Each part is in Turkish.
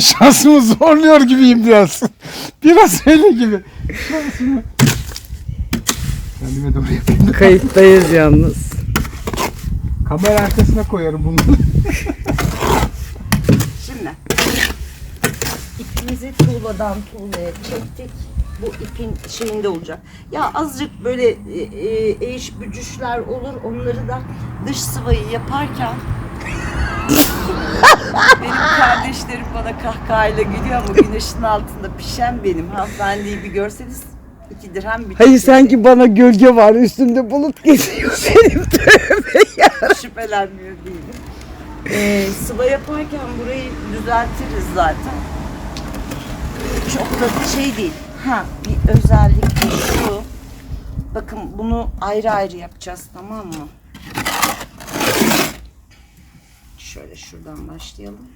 Şansımı zorluyor gibiyim biraz. Biraz öyle gibi. Şansımı. Kendime doğru yapayım. Kayıttayız yalnız. Kamera arkasına koyarım bunu. Şimdi ipimizi tuğladan tuğlaya çektik. Bu ipin şeyinde olacak. Ya azıcık böyle e, e, eğiş bücüşler olur. Onları da dış sıvayı yaparken kardeşlerim bana kahkahayla gülüyor ama güneşin altında pişen benim hanımefendiyi bir görseniz iki dirhem bir Hayır sanki bana gölge var üstümde bulut geziyor benim tövbe ya. şüphelenmiyor değilim. Ee, sıva yaparken burayı düzeltiriz zaten. Çok da şey değil. Ha bir özellik de şu. Bakın bunu ayrı ayrı yapacağız tamam mı? Şöyle şuradan başlayalım.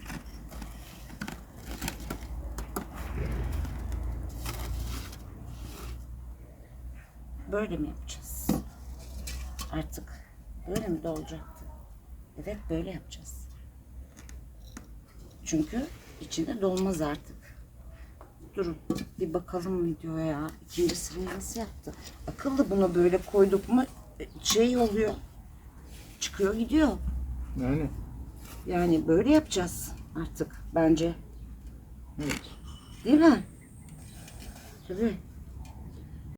Böyle mi yapacağız? Artık böyle mi de olacaktı? Evet böyle yapacağız. Çünkü içinde dolmaz artık. Durun bir bakalım videoya. İkinci sırayı nasıl yaptı? Akıllı bunu böyle koyduk mu e, şey oluyor. Çıkıyor gidiyor. Yani. Yani böyle yapacağız artık bence. Evet. Değil mi? Tabii.